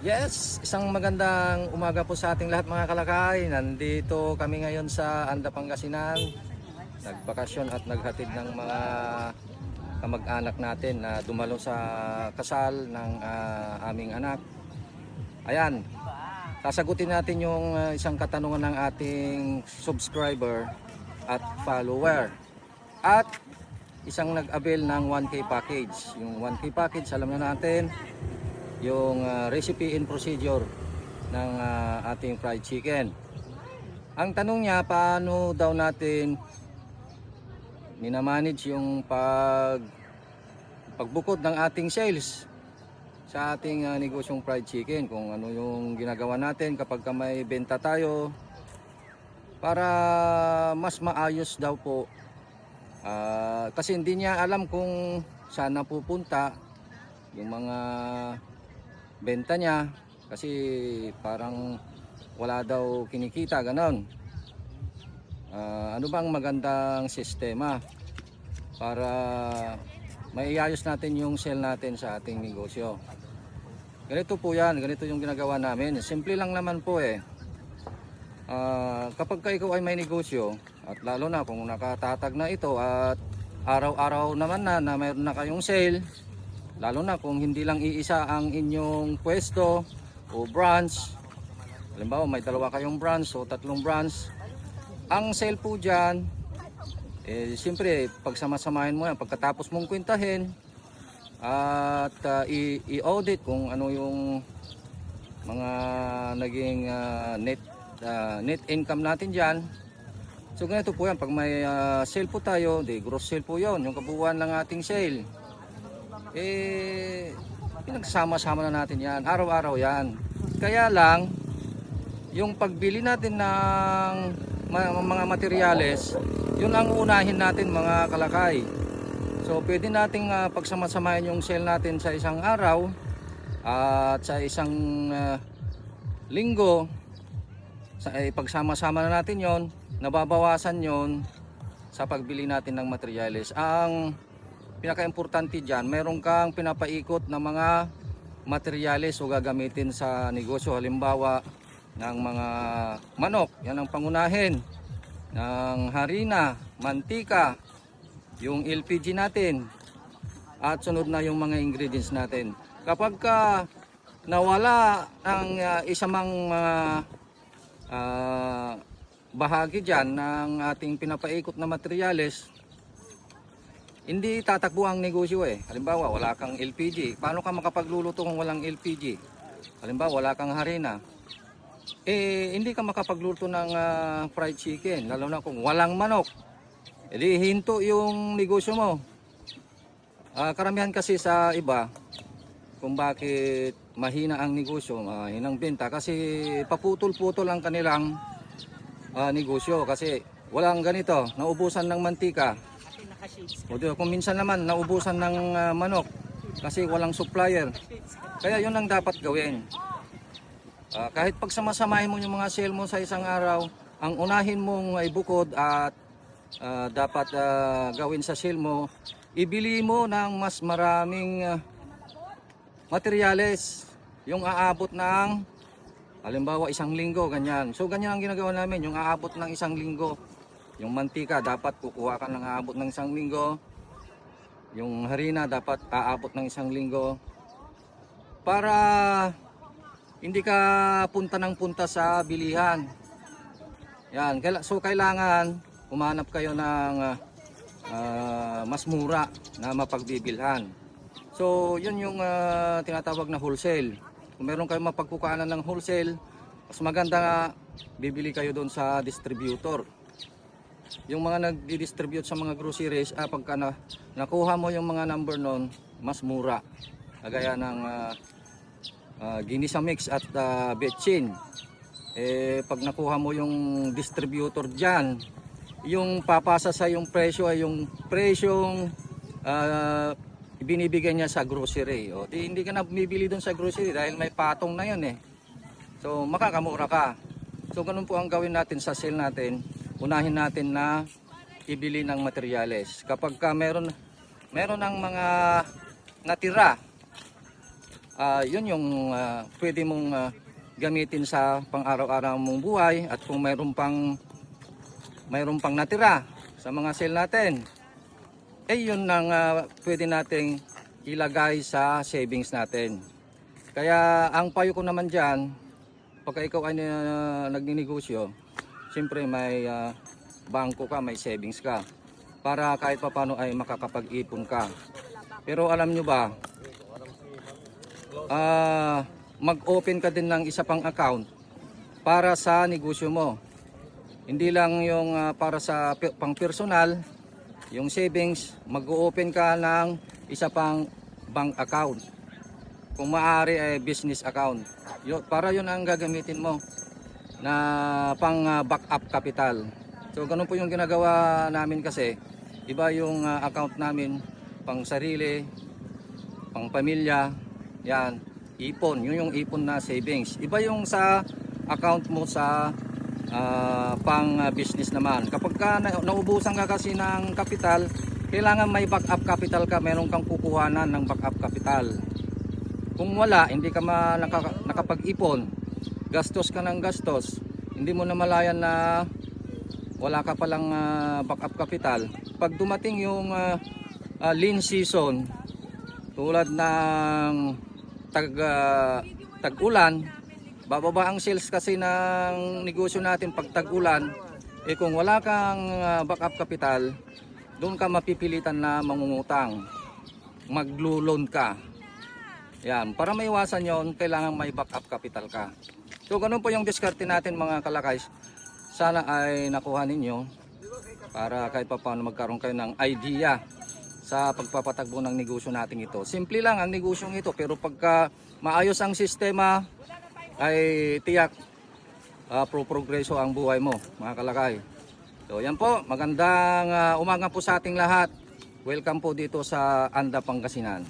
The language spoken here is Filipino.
Yes, isang magandang umaga po sa ating lahat mga kalakay. Nandito kami ngayon sa Anda Pangasinan. Nagbakasyon at naghatid ng mga kamag-anak natin na dumalo sa kasal ng ah, aming anak. Ayan, sasagutin natin yung ah, isang katanungan ng ating subscriber at follower. At isang nag-avail ng 1K package. Yung 1K package, alam na natin, yung ah, recipe and procedure ng ah, ating fried chicken. Ang tanong niya, paano daw natin minamanage yung pag pagbukod ng ating sales sa ating ah, negosyong fried chicken? Kung ano yung ginagawa natin kapag ka may benta tayo. Para mas maayos daw po. Ah, kasi hindi niya alam kung saan na pupunta yung mga benta niya. Kasi parang wala daw kinikita ganon. Ah, ano bang magandang sistema para maiayos natin yung sale natin sa ating negosyo? Ganito po yan ganito yung ginagawa namin. Simple lang naman po eh. Ah, kapag ka ikaw ay may negosyo at lalo na kung nakatatag na ito at araw-araw naman na na mayroon na kayong sale lalo na kung hindi lang iisa ang inyong pwesto o branch. Halimbawa may dalawa kayong branch o tatlong branch. Ang sale po dyan eh siyempre pagsamasamahin mo yan. Pagkatapos mong kwentahin at i- i-audit kung ano yung mga naging ah, net ah, net income natin diyan. So ganito po yan, pag may ah, sale po tayo, di gross sale po 'yon, yung kabuuan ng ating sale. Eh pinagsama-sama na natin 'yan, araw-araw 'yan. Kaya lang yung pagbili natin ng mga materyales, yun ang unahin natin mga kalakay. So pwede nating ah, pagsamasamahin yung sale natin sa isang araw at sa isang ah, linggo sa eh, pagsama-sama na natin yon nababawasan yon sa pagbili natin ng materyales ang pinaka-importante dyan meron kang pinapaikot na mga materyales o gagamitin sa negosyo. Halimbawa ng mga manok yan ang pangunahin. Ng harina, mantika yung LPG natin at sunod na yung mga ingredients natin. Kapag ka nawala ang uh, isamang mga ah, bahagi dyan ng ating pinapaikot na materyales, hindi tatakbo ang negosyo eh. Halimbawa, wala kang LPG. Paano ka makapagluluto kung walang LPG? Halimbawa, wala kang harina. Eh, hindi ka makapagluto ng ah, fried chicken, lalo na kung walang manok. E di hinto yung negosyo mo. Ah, karamihan kasi sa iba, kung bakit mahina ang negosyo, mahinang benta kasi paputol-putol ang kanilang ah, negosyo kasi walang ganito, naubusan ng mantika. O di, kung minsan naman naubusan ng ah, manok kasi walang supplier. Kaya yun ang dapat gawin. Ah, kahit pagsamasamahin mo yung mga sale mo sa isang araw, ang unahin mong ay bukod at ah, dapat ah, gawin sa sale mo, ibili mo ng mas maraming ah, materyales. Yung aabot ng halimbawa isang linggo ganyan. So ganyan ang ginagawa namin. Yung aabot ng isang linggo yung mantika dapat kukuha ka ng aabot ng isang linggo yung harina dapat aabot ng isang linggo para hindi ka punta ng punta sa bilihan yan so kailangan humanap kayo ng ah, mas mura na mapagbibilhan So, yun yung ah, tinatawag na wholesale. Kung meron kayong mapagkukuhanan ng wholesale, mas maganda nga bibili kayo doon sa distributor. Yung mga nagdi-distribute sa mga groceries, ah, pagka na, nakuha mo yung mga number noon, mas mura. Kagaya ng ah, ah, Ginisa Mix at uh, Betchin. Eh, pag nakuha mo yung distributor dyan, yung papasa sa yung presyo ay yung presyong ah, ibinibigay niya sa grocery. O, di, hindi ka na bumibili doon sa grocery dahil may patong na yun eh. So, makakamura ka. So, ganun po ang gawin natin sa sale natin. Unahin natin na ibili ng materyales. Kapag ka meron, meron ng mga natira ah, yun yung ah, pwede mong ah, gamitin sa pang-araw-araw mong buhay at kung mayroon pang mayroon pang natira sa mga sale natin, eh yun nang ah, pwede nating ilagay sa savings natin. Kaya ang payo ko naman dyan, pagka ikaw ay uh, nagninegosyo, siyempre may ah, bangko ka, may savings ka. Para kahit papano ay makakapag-ipon ka. Pero alam nyo ba, ah, mag-open ka din ng isa pang account para sa negosyo mo. Hindi lang yung ah, para sa pang personal, yung savings, mag-open ka ng isa pang bank account. Kung maaari ay business account. Yo, para yun ang gagamitin mo na pang ah, backup capital. So ganun po yung ginagawa namin kasi. Iba yung ah, account namin pang sarili, pang pamilya, yan, ipon. Yun yung ipon na savings. Iba yung sa account mo sa ah, pang ah, business naman. Kapag ka na, naubusan ka kasi ng capital, kailangan may backup capital ka, meron kang kukuhanan ng backup capital. Kung wala, hindi ka ma, naka, nakapag-ipon, gastos ka ng gastos, hindi mo na malayan na wala ka palang ah, backup capital. Pag dumating yung ah, ah, lean season, tulad ng tag, ah, tag-ulan, bababa ang sales kasi ng negosyo natin pag tag-ulan, eh kung wala kang ah, backup capital, doon ka mapipilitan na mangungutang. Maglo-loan ka. Yan, para maiwasan yon, kailangan may backup capital ka. So ganun po yung diskarte natin mga kalakays. Sana ay nakuha ninyo para kahit pa paano magkaroon kayo ng idea sa pagpapatagbo ng negosyo natin ito. Simple lang ang negosyong ito pero pagka maayos ang sistema ay tiyak uh, pro progreso ang buhay mo mga kalakay. So yan po, magandang ah, umaga po sa ating lahat. Welcome po dito sa Anda Pangasinan.